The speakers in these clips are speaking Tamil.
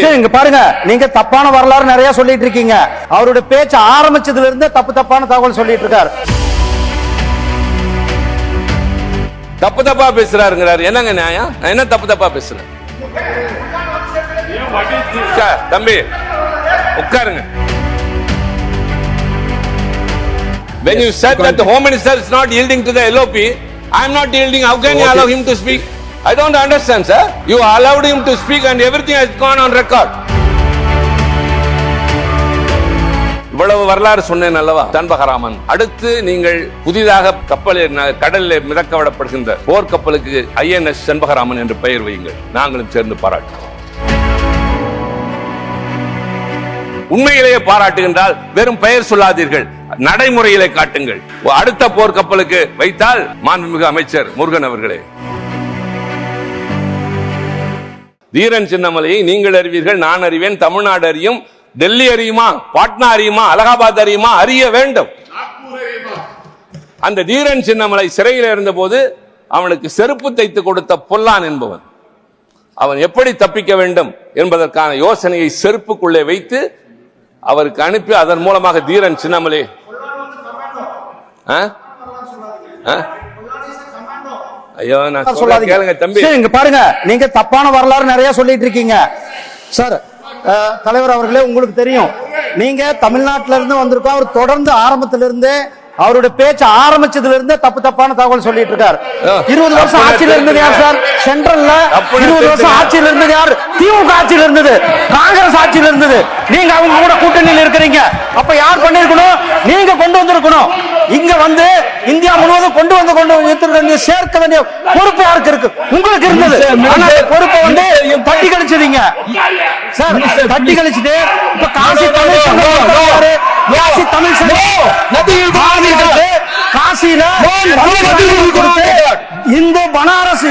இங்க பாருங்க. நீங்க தப்பான வரலாறு நிறைய சொல்லிட்டு இருக்கீங்க. அவருடைய பேச்சு ஆரம்பிச்சதுல இருந்தே தப்பு தப்பான தகவல் சொல்லிட்டு இருக்காரு. தப்பு தப்பா பேசுறாருங்கிறாரு. என்னங்க நியாயம்? நான் என்ன தப்பு தப்பா பேசுறேன்? தம்பி உட்காருங்க. When you said that the Home Minister is not yielding to the LOP, I am not yielding. How can you allow him to speak? I don't understand, sir. You allowed him to speak and everything has gone on record. இவ்வளவு வரலாறு சொன்னேன் அல்லவா? தன்பகராமன். அடுத்து நீங்கள் புதிதாக கப்பலில் ந- கடலில் மிதக்க விடப்படுகின்ற போர்க்கப்பலுக்கு ஐஎன்எஸ் செண்பகராமன் என்று பெயர் வையுங்கள். நாங்களும் சேர்ந்து பாராட்டுகிறோம். உண்மையிலேயே பாராட்டுகின்றால் வெறும் பெயர் சொல்லாதீர்கள் நடைமுறையிலே காட்டுங்கள். அடுத்த போர்க்கப்பலுக்கு வைத்தால் மாண்புமிகு அமைச்சர் முருகன் அவர்களே. தீரன் சின்னமலையை நீங்கள் அறிவீர்கள் நான் அறிவேன் தமிழ்நாடு அறியும். டெல்லி அறியுமா? பாட்னா அறியுமா? அலகாபாத் அறியுமா? அறிய வேண்டும். அந்த தீரன் சின்னமலை சிறையில் இருந்தபோது அவனுக்கு செருப்பு தைத்து கொடுத்த பொல்லான் என்பவன். அவன் எப்படி தப்பிக்க வேண்டும் என்பதற்கான யோசனையை செருப்புக்குள்ளே வைத்து அவருக்கு அனுப்பி அதன் மூலமாக தீரன் சின்னமலை ஆ? ஐயோ நான் சொல்லாதீங்க. கேளுங்க தம்பி. இங்க பாருங்க. நீங்க தப்பான வரலாறு நிறைய சொல்லிட்டு இருக்கீங்க. சார் தலைவர் அவர்களே உங்களுக்கு தெரியும். நீங்க தமிழ்நாட்டில இருந்து வந்திருக்கோம். அவர் தொடர்ந்து ஆரம்பத்துல இருந்தே அவருடைய பேச்சு ஆரம்பிச்சதுல இருந்தே தப்பு தப்பான தகவல் சொல்லிட்டு இருக்காரு. இருபது வருஷம் ஆட்சியில இருந்தது யார் சார் சென்ட்ரல்ல இருபது வருஷம். ஆட்சியில இருந்தது யார்? திமுக ஆட்சியில இருந்தது. காங்கிரஸ் ஆட்சியில இருந்தது. நீங்க அவங்க கூட கூட்டணியில் இருக்கிறீங்க. அப்ப யார் பண்ணிருக்கணும் நீங்க கொண்டு வந்திருக்கணும். இங்க வந்து இந்தியா முழுவதும் கொண்டு வந்து கொண்டு வந்து சேர்க்க வேண்டிய பொறுப்பு யாருக்கு இருக்கு? உங்களுக்கு இருந்தது. ஆனா பொறுப்பை வந்து தட்டி கழிச்சதீங்க சார் தட்டி கழிச்சுட்டு இப்ப காசி தமிழ். காசி தமிழ் காசியில இந்து பனாரஸ்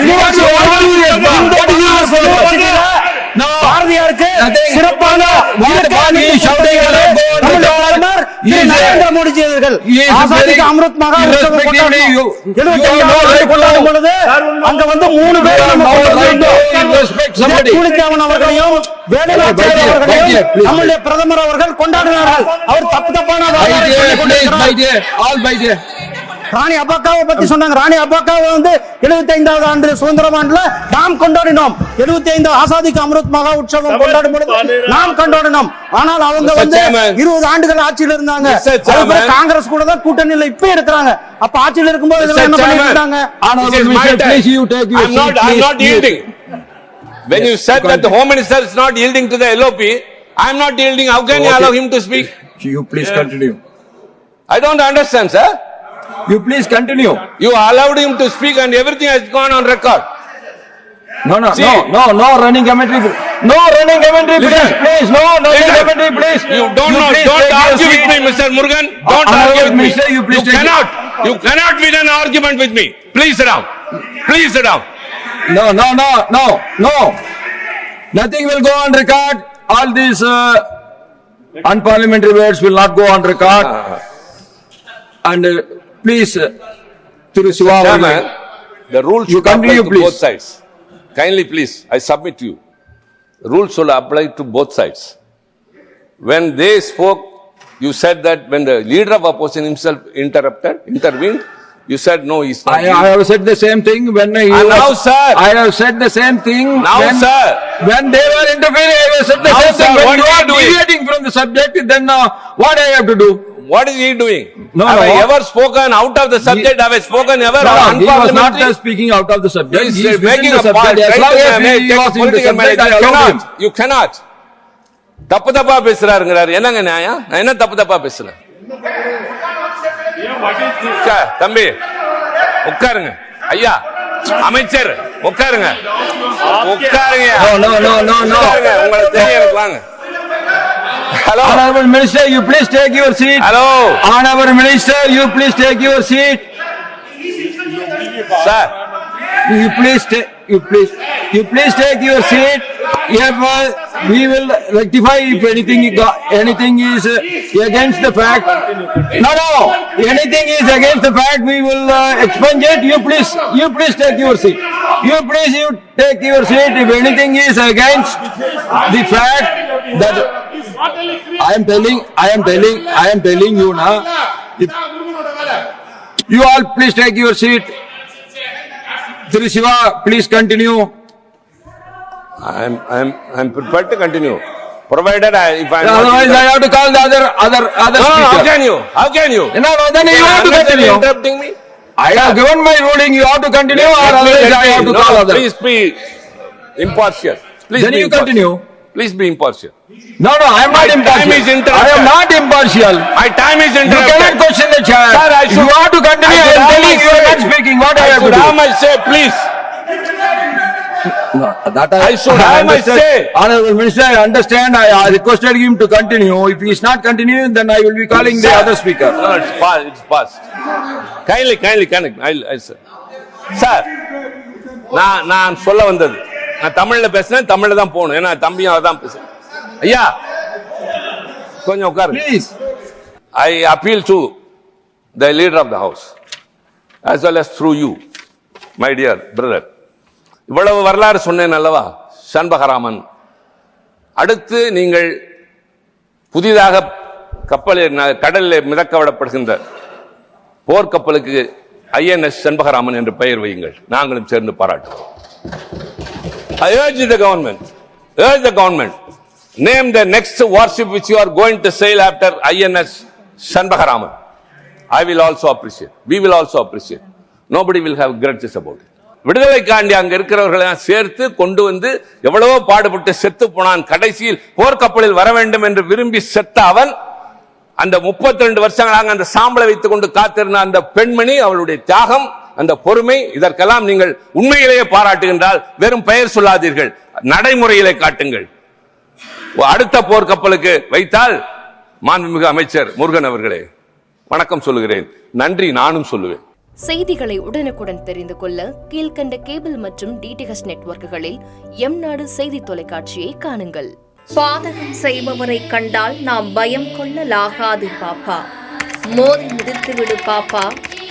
பாரதியாருக்கு சிறப்பான He is நம்முடைய பிரதமர் திரு a- நரேந்திர மோடிஜி அவர்கள் He is a ஆசாதிக்கு very- Amrit மகா உற்சவம் irrespectively you- கொண்டாடினோம். you 75 know ஆண்டு right கொண்டாடும் now. பொழுது அங்க வந்து மூணு பேர் அவர்களையும் வேலுநாச்சியார் அவர்களையும். நம்முடைய பிரதமர் அவர்கள் கொண்டாடினார்கள் அவர் தப்பு தப்பான ராணி அப்பாக்காவை பத்தி சொன்னாங்க ராணி அப்பாக்காவை வந்து 75வது ஆண்டு சுதந்திரம் ஆண்டுல நாம் கொண்டாடினோம் 75 ஆசாதிக்கு அமிர்த் மகா உற்சவம் கொண்டாடும் பொழுது நாம் கொண்டாடினோம் ஆனால் அவங்க. வந்து. 20 ஆண்டுகள் ஆட்சியில் இருந்தாங்க. காங்கிரஸ் கூட தான் கூட்டணியில இப்ப இருக்கிறாங்க அப்ப ஆட்சியில் இருக்கும்போது இதெல்லாம் என்ன. பண்ணிட்டு. இருந்தாங்க you. When you said that the Home Minister is not yielding to the LOP, I'm not yielding. How can you Okay. allow him to speak? You please continue. I don't understand, sir. You please continue. You allowed him to speak and everything has gone on record. No, no, See. no, no, no running commentary. No running commentary, please, Listen. please, no running Listen. commentary, please. You don't know, please don't take argue with me, Mr. Murugan. Don't argue with me. Minister, you please take- cannot, you cannot win an argument with me. Please sit down. Please sit down. No, no, no, no, no. Nothing will go on record. All these uh, unparliamentary words will not go on record. And uh, Please, uh, Thiru Siva. Chairman, the rules should apply to please. both sides. Kindly, please, I submit to you. Rules should apply to both sides. When they spoke, you said that when the leader of opposition himself interrupted, intervened, you said no, he's not. I, I have said the same thing when he and was, now, sir. I have said the same thing. Now, when, sir. When they were interfering, I have said the now, same sir, thing. When you are deviating from the subject, then uh, what I have to do? What is he doing? No, have no. I ever spoken out of the subject? have I spoken ever No, he was not uh, speaking out of the subject. He's He is making a point. As long as he take was in the subject. I cannot. You cannot. தப்பு தப்பா பேசுறாருங்கிறாரு என்னங்க நியாயம் நான் என்ன தப்பு தப்பா பேசுறேன் தம்பி உட்காருங்க ஐயா அமைச்சர் உட்காருங்க உட்காருங்க No, no, no, no, no. உட்காருங்க உங்களுக்கு தெரியும் எனக்கு வாங்க Hello. Honorable Minister, you please take your seat. Hello. Honorable Minister, you please take your seat. Sir, you please take, you please, you please take your seat. If uh, we will rectify if anything anything is uh, against the fact. No, no, anything is against the fact, we will uh, expunge it. You please, you please take your seat. You please, you take your seat. If anything is against the fact that. I am telling, I am telling, I am telling you now. if- You all please take your seat. Sri Shiva, please continue. I'm, I'm, I'm prepared to continue, provided I, if I'm. Otherwise, I have to call the other, other, other No, how speaker. can you? How can you? No, no, then you have to Unless you're continue. Interrupting me? I have given my ruling, you have to continue or Let otherwise let I have to no, call other. Please be impartial. Please Then be you impartial. continue. Please be impartial. No, no, I am My not time impartial. is I interrupted. am not impartial. My time is You cannot interrupted. question the chair. Sir, I You should- have to continue, I I should am have telling my you are say. not speaking, what I I have to should have do? my say, please. No, That I should have my understand. say. Honorable Minister, I understand, I I requested him to continue. If he is not continuing, then I will be calling the Sir. other speaker. No, it's past, it's past. Kindly, kindly connect. I'll, I'll, sir. Sir நான் நான் சொல்ல வந்தது நான் தமிழ்ல பேசினேன் தமிழ்ல தான் போகணும். ஏன்னா தம்பியும் அதான் பேசுறேன். ஐயா கொஞ்சம் Please. I appeal to the leader of the house as well as through you, my dear brother. இவ்வளவு வரலாறு சொன்னேன் அல்லவா சண்பகராமன்? அடுத்து நீங்கள் புதிதாக கப்பலில் கடலில் மிதக்க விடப்படுகின்ற போர்க்கப்பலுக்கு ஐஎன்எஸ் செண்பகராமன் என்று பெயர் வையுங்கள். நாங்களும் சேர்ந்து பாராட்டுவோம் I urge the government, urge the government, name the next warship which you are going to sail after INS Shanbagaraman. I will also appreciate, we will also appreciate. Nobody will have grudges about it. விடுதலைக்காண்டி அங்க இருக்கிறவர்களை சேர்த்து கொண்டு வந்து எவ்வளவோ பாடுபட்டு செத்து போனான் கடைசியில் போர்க்கப்பலில் வர வேண்டும் என்று விரும்பி செத்த அவன் அந்த 32 ரெண்டு வருஷங்களாக அந்த சாம்பலை வைத்துக் கொண்டு காத்திருந்த அந்த பெண்மணி அவளுடைய தியாகம் அந்த பொறுமை இதற்கெல்லாம் நீங்கள் உண்மையிலேயே பாராட்டுகின்றால் வெறும் பெயர் சொல்லாதீர்கள் நடைமுறையிலே காட்டுங்கள். அடுத்த போர்க்கப்பலுக்கு வைத்தால் மாண்புமிகு அமைச்சர் முருகன் அவர்களே வணக்கம் சொல்லுகிறேன். நன்றி நானும் சொல்லுவேன். செய்திகளை உடனுக்குடன் தெரிந்து கொள்ள கீழ்க்கண்ட கேபிள் மற்றும் டிடிஹெச் நெட்வொர்க்குகளில் எம் நாடு செய்தி தொலைக்காட்சியை காணுங்கள். பாதகம் செய்பவரை கண்டால் நாம் பயம் கொள்ளலாகாது பாப்பா. மோதி மிதித்து விடு பாப்பா.